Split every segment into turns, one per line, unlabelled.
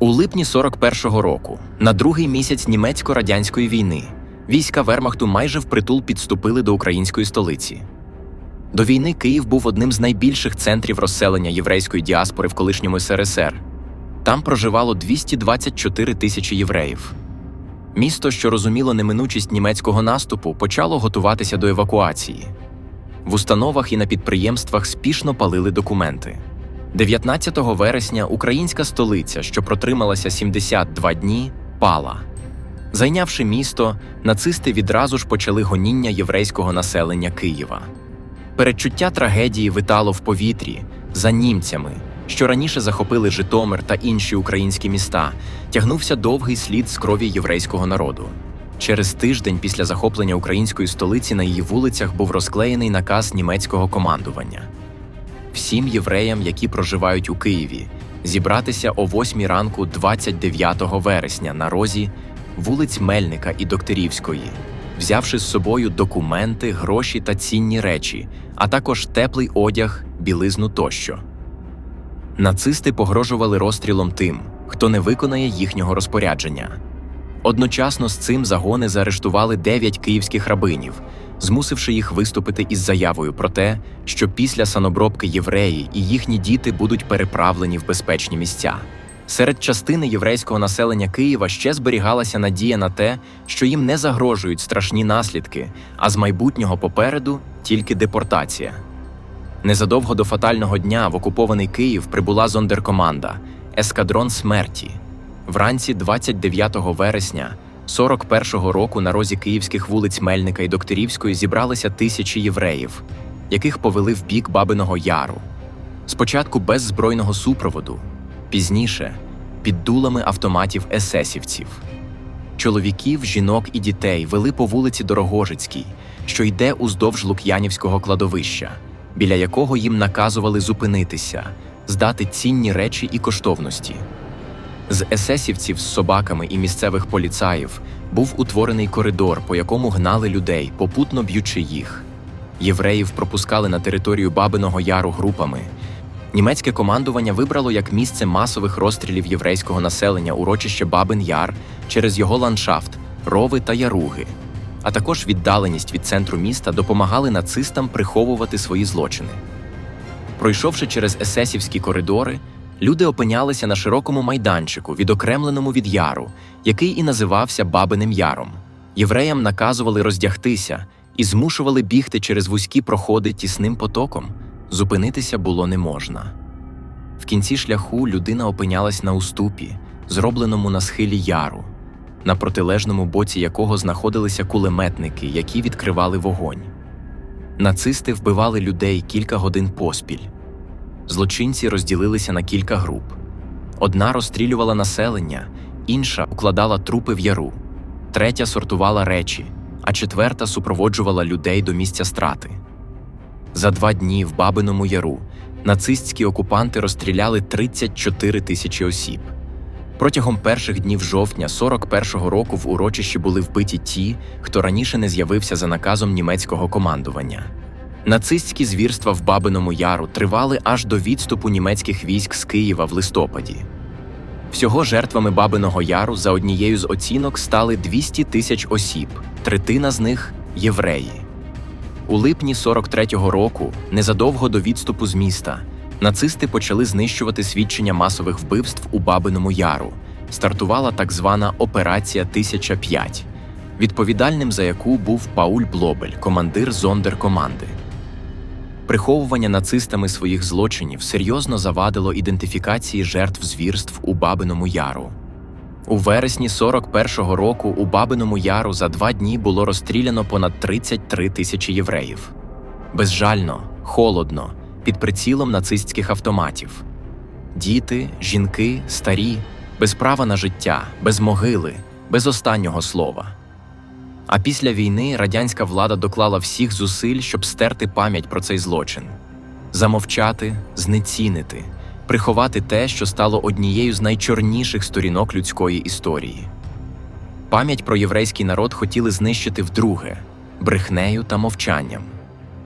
У липні 41-го року, на другий місяць німецько-радянської війни, війська Вермахту майже впритул підступили до української столиці. До війни Київ був одним з найбільших центрів розселення єврейської діаспори в колишньому СРСР. Там проживало 224 тисячі євреїв. Місто, що розуміло неминучість німецького наступу, почало готуватися до евакуації. В установах і на підприємствах спішно палили документи. 19 вересня українська столиця, що протрималася 72 дні, пала. Зайнявши місто, нацисти відразу ж почали гоніння єврейського населення Києва. Передчуття трагедії витало в повітрі за німцями, що раніше захопили Житомир та інші українські міста, тягнувся довгий слід з крові єврейського народу. Через тиждень після захоплення української столиці на її вулицях був розклеєний наказ німецького командування. Всім євреям, які проживають у Києві, зібратися о 8 ранку 29 вересня на розі вулиць Мельника і Докторівської, взявши з собою документи, гроші та цінні речі, а також теплий одяг, білизну тощо. Нацисти погрожували розстрілом тим, хто не виконає їхнього розпорядження. Одночасно з цим загони заарештували дев'ять київських рабинів, змусивши їх виступити із заявою про те, що після санобробки євреї і їхні діти будуть переправлені в безпечні місця. Серед частини єврейського населення Києва ще зберігалася надія на те, що їм не загрожують страшні наслідки, а з майбутнього попереду тільки депортація. Незадовго до фатального дня в окупований Київ прибула зондеркоманда Ескадрон смерті. Вранці 29 вересня 41-го року на розі київських вулиць Мельника і Докторівської зібралися тисячі євреїв, яких повели в бік Бабиного Яру. Спочатку без збройного супроводу, пізніше під дулами автоматів есесівців. Чоловіків, жінок і дітей вели по вулиці Дорогожицькій, що йде уздовж Лук'янівського кладовища, біля якого їм наказували зупинитися, здати цінні речі і коштовності. З есесівців з собаками і місцевих поліцаїв був утворений коридор, по якому гнали людей, попутно б'ючи їх. Євреїв пропускали на територію Бабиного Яру групами. Німецьке командування вибрало як місце масових розстрілів єврейського населення урочище Бабин Яр через його ландшафт, рови та яруги, а також віддаленість від центру міста допомагали нацистам приховувати свої злочини. Пройшовши через есесівські коридори, люди опинялися на широкому майданчику, відокремленому від яру, який і називався Бабиним Яром. Євреям наказували роздягтися і змушували бігти через вузькі проходи тісним потоком. Зупинитися було не можна. В кінці шляху людина опинялась на уступі, зробленому на схилі яру, на протилежному боці якого знаходилися кулеметники, які відкривали вогонь. Нацисти вбивали людей кілька годин поспіль. Злочинці розділилися на кілька груп. Одна розстрілювала населення, інша укладала трупи в яру, третя сортувала речі, а четверта супроводжувала людей до місця страти. За два дні в Бабиному Яру нацистські окупанти розстріляли 34 тисячі осіб. Протягом перших днів жовтня 41-го року в урочищі були вбиті ті, хто раніше не з'явився за наказом німецького командування. Нацистські звірства в Бабиному Яру тривали аж до відступу німецьких військ з Києва в листопаді. Всього жертвами Бабиного Яру за однією з оцінок стали 200 тисяч осіб, третина з них євреї. У липні 43-го року, незадовго до відступу з міста, нацисти почали знищувати свідчення масових вбивств у Бабиному Яру. Стартувала так звана Операція 1005, відповідальним за яку був Пауль Блобель, командир зондеркоманди. Приховування нацистами своїх злочинів серйозно завадило ідентифікації жертв звірств у Бабиному Яру. У вересні 41-го року у Бабиному Яру за два дні було розстріляно понад 33 тисячі євреїв. Безжально, холодно, під прицілом нацистських автоматів. Діти, жінки, старі, без права на життя, без могили, без останнього слова. А після війни радянська влада доклала всіх зусиль, щоб стерти пам'ять про цей злочин, замовчати, знецінити, приховати те, що стало однією з найчорніших сторінок людської історії. Пам'ять про єврейський народ хотіли знищити вдруге брехнею та мовчанням.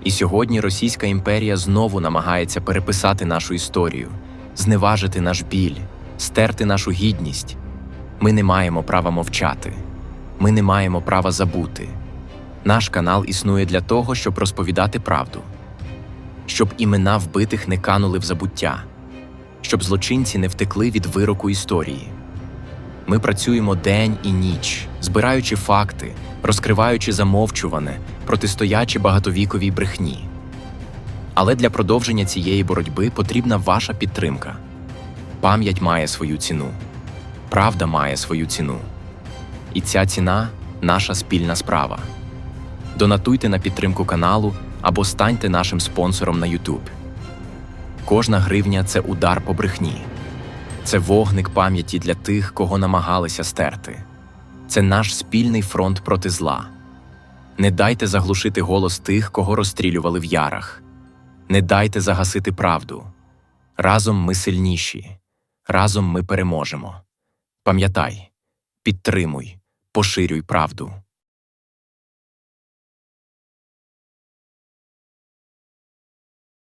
І сьогодні Російська імперія знову намагається переписати нашу історію, зневажити наш біль, стерти нашу гідність. Ми не маємо права мовчати. Ми не маємо права забути. Наш канал існує для того, щоб розповідати правду, щоб імена вбитих не канули в забуття, щоб злочинці не втекли від вироку історії. Ми працюємо день і ніч, збираючи факти, розкриваючи замовчуване, протистоячи багатовіковій брехні. Але для продовження цієї боротьби потрібна ваша підтримка. Пам'ять має свою ціну, правда має свою ціну. І ця ціна наша спільна справа. Донатуйте на підтримку каналу або станьте нашим спонсором на YouTube. Кожна гривня це удар по брехні. Це вогник пам'яті для тих, кого намагалися стерти. Це наш спільний фронт проти зла. Не дайте заглушити голос тих, кого розстрілювали в ярах. Не дайте загасити правду. Разом ми сильніші. Разом ми переможемо. Пам'ятай, підтримуй, поширюй правду.